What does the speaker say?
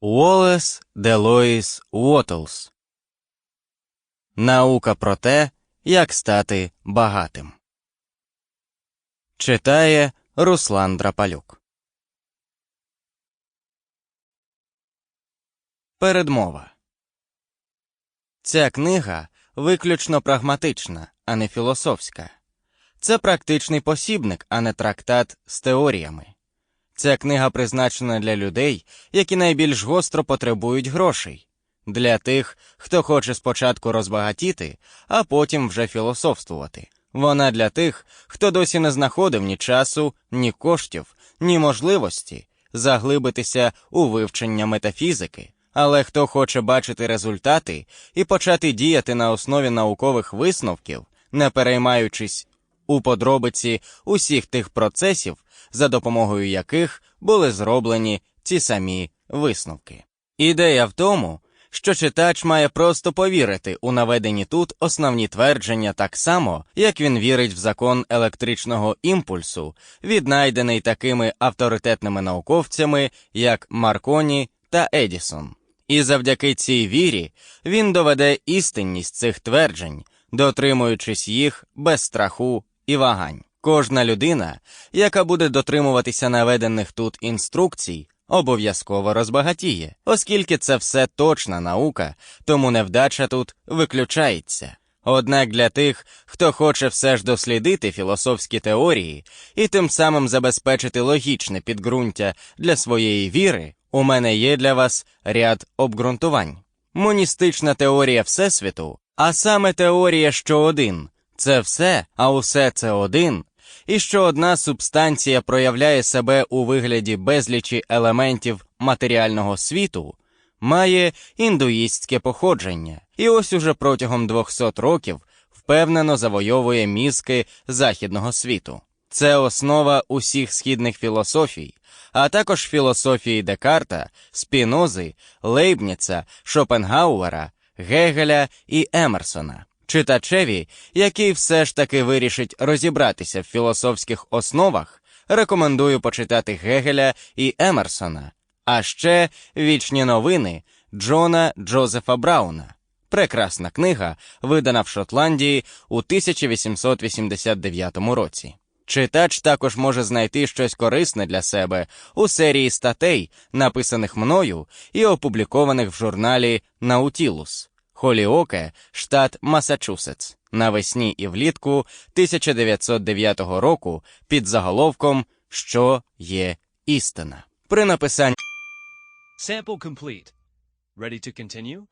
Уоллес Делоїс Уотлс Наука про те, як стати багатим. Читає Руслан Драпалюк. Передмова Ця книга виключно прагматична, а не філософська. Це практичний посібник, а не трактат з теоріями. Ця книга призначена для людей, які найбільш гостро потребують грошей, для тих, хто хоче спочатку розбагатіти, а потім вже філософствувати. Вона для тих, хто досі не знаходив ні часу, ні коштів, ні можливості заглибитися у вивчення метафізики. Але хто хоче бачити результати і почати діяти на основі наукових висновків, не переймаючись у подробиці усіх тих процесів, за допомогою яких були зроблені ці самі висновки. Ідея в тому, що читач має просто повірити у наведені тут основні твердження так само, як він вірить в закон електричного імпульсу, віднайдений такими авторитетними науковцями, як Марконі та Едісон. І завдяки цій вірі він доведе істинність цих тверджень, дотримуючись їх без страху і вагань. Кожна людина, яка буде дотримуватися наведених тут інструкцій, обов'язково розбагатіє, оскільки це все точна наука, тому невдача тут виключається. Однак для тих, хто хоче все ж дослідити філософські теорії і тим самим забезпечити логічне підґрунтя для своєї віри, у мене є для вас ряд обґрунтувань. Моністична теорія Всесвіту, а саме теорія, що один це все, а усе це один, і що одна субстанція проявляє себе у вигляді безлічі елементів матеріального світу, має індуїстське походження, і ось уже протягом 200 років впевнено завойовує мізки західного світу. Це основа усіх східних філософій, а також філософії Декарта, Спінози, Лейбніца, Шопенгауера, Гегеля і Емерсона. Читачеві, який все ж таки вирішить розібратися в філософських основах, рекомендую почитати Гегеля і Емерсона, а ще вічні новини Джона Джозефа Брауна. Прекрасна книга, видана в Шотландії у 1889 році. Читач також може знайти щось корисне для себе у серії статей, написаних мною і опублікованих в журналі Наутілус. Холіоке, штат Масачусетс, навесні і влітку 1909 року під заголовком Що є істина. При написанні Sample complete. Ready to continue?